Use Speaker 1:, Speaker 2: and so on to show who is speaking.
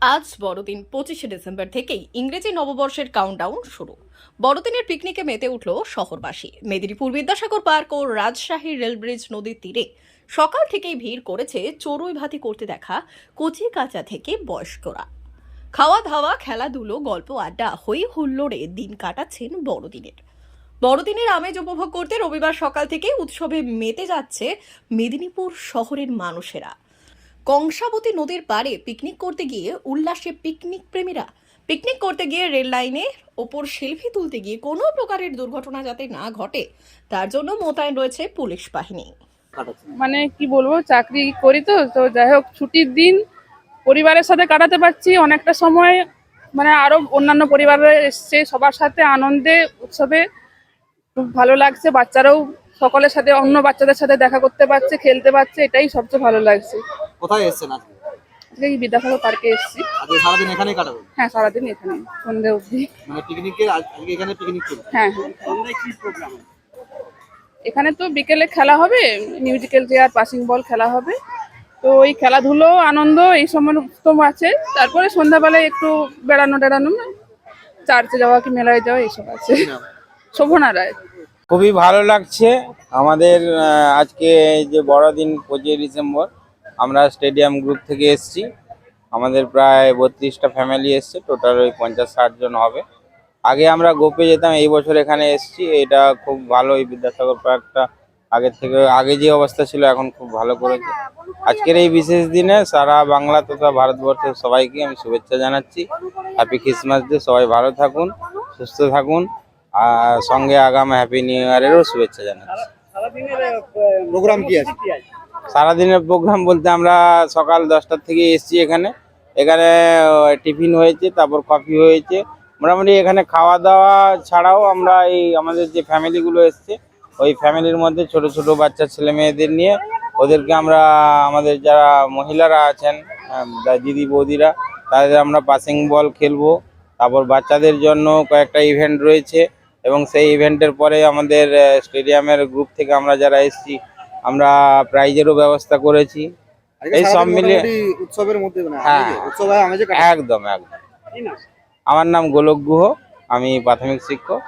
Speaker 1: আজ বড়দিন, পঁচিশে ডিসেম্বর থেকেই ইংরেজি নববর্ষের কাউন্টডাউন শুরু। বড়দিনের পিকনিকে মেতে উঠল শহরবাসী। মেদিনীপুর বিদ্যাসাগর পার্ক ও রাজশাহী রেলব্রিজ নদীর তীরে সকাল থেকেই ভিড় করেছে চড়ুই ভাতি করতে দেখা কচি কাঁচা থেকে বয়স্করা। খাওয়া দাওয়া খেলাধুলো, গল্প, আড্ডা হই হুল্লোড়ে দিন কাটাচ্ছেন বড়দিনের। বড়দিনের আমেজ উপভোগ করতে রবিবার সকাল থেকে উৎসবে মেতে যাচ্ছে মেদিনীপুর শহরের মানুষেরা। কংসাবতী নদীর পাড়ে পিকনিক করতে গিয়ে উল্লাসে পিকনিক প্রেমীরা। পিকনিক করতে গিয়ে রেল লাইনের ওপর সেলফি তুলতে গিয়ে কোনো প্রকারের দুর্ঘটনা যাতে না ঘটে, তার জন্য মোতায়েন রয়েছে পুলিশ বাহিনী।
Speaker 2: মানে কি বলব, চাকরি করি তো তো যাই হোক, ছুটির দিন পরিবারের সাথে কাটাতে পারছি। অনেকটা সময় মানে আরও অন্যান্য পরিবারের এসছে, সবার সাথে আনন্দে, উৎসবে। খুব ভালো লাগছে, বাচ্চারাও সকলের সাথে, অন্য বাচ্চাদের সাথে দেখা করতে পারছে, খেলতে পারছে, এটাই সবচেয়ে ভালো লাগছে।
Speaker 3: কোথায় এসেছেন আজকে?
Speaker 2: আজকে এই বিদ্যাসাগর পার্কে এসেছি।
Speaker 3: আজকে সারাদিন এখানেই কাটাবেন?
Speaker 2: হ্যাঁ সারাদিন এখানে সন্ধে অবধি।
Speaker 3: মানে পিকনিকে আজকে এখানে পিকনিক করবেন
Speaker 2: হ্যাঁ হ্যাঁ। এখানে তো বিকেলে খেলা হবে মিউজিক্যাল চেয়ার পাসিং বল খেলা হবে। তো ওই খেলাধুলো আনন্দ এই সমস্ত আছে। তারপরে সন্ধ্যাবেলায় একটু বেড়ানো টেড়ানো চার্চে যাওয়া কি মেলায় যাওয়া এইসব আছে। শোভনা রায়।
Speaker 4: খুবই ভালো লাগছে। আমাদের আজকে এই যে বড়দিন পঁচিশে ডিসেম্বর আমরা স্টেডিয়াম গ্রুপ থেকে এসেছি। আমাদের প্রায় বত্রিশটা ফ্যামিলি এসছে টোটাল ওই পঞ্চাশ ষাট জন হবে। আগে আমরা গোপে যেতাম, এই বছর এখানে এসেছি। এটা খুব ভালো, এই বিদ্যাসাগর পার্কটা আগের থেকে, আগে যে অবস্থা ছিল, এখন খুব ভালো করেছে। আজকের এই বিশেষ দিনে সারা বাংলা তথা ভারতবর্ষের সবাইকে আমি শুভেচ্ছা জানাচ্ছি। হ্যাপি ক্রিসমাস ডে সবাই ভালো থাকুন, সুস্থ থাকুন, আর সঙ্গে আগাম হ্যাপি নিউ ইয়ারেরও শুভেচ্ছা জানাচ্ছি।
Speaker 3: প্রোগ্রাম কি আছে?
Speaker 4: সারাদিনের প্রোগ্রাম বলতে আমরা সকাল দশটার থেকে এসেছি এখানে। এখানে টিফিন হয়েছে, তারপর কফি হয়েছে। মোটামুটি এখানে খাওয়া দাওয়া ছাড়াও আমরা এই আমাদের যে ফ্যামিলিগুলো এসছে, ওই ফ্যামিলির মধ্যে ছোট ছোট বাচ্চা ছেলে মেয়েদের নিয়ে ওদেরকে আমরা, আমাদের যারা মহিলারা আছেন দিদি বৌদিরা, তাদের আমরা পাসিং বল খেলব। তারপর বাচ্চাদের জন্য কয়েকটা ইভেন্ট রয়েছে এবং সেই ইভেন্টের পরে আমাদের স্টেডিয়ামের গ্রুপ থেকে আমরা যারা এসেছি আমরা প্রাইজেরও ব্যবস্থা করেছি। এই সব মিলিয়ে-
Speaker 3: উৎসবের মধ্যে মানে
Speaker 4: হ্যাঁ।
Speaker 3: উৎসব
Speaker 4: একদম একদম। আমার নাম গোলক গুহ আমি প্রাথমিক শিক্ষক।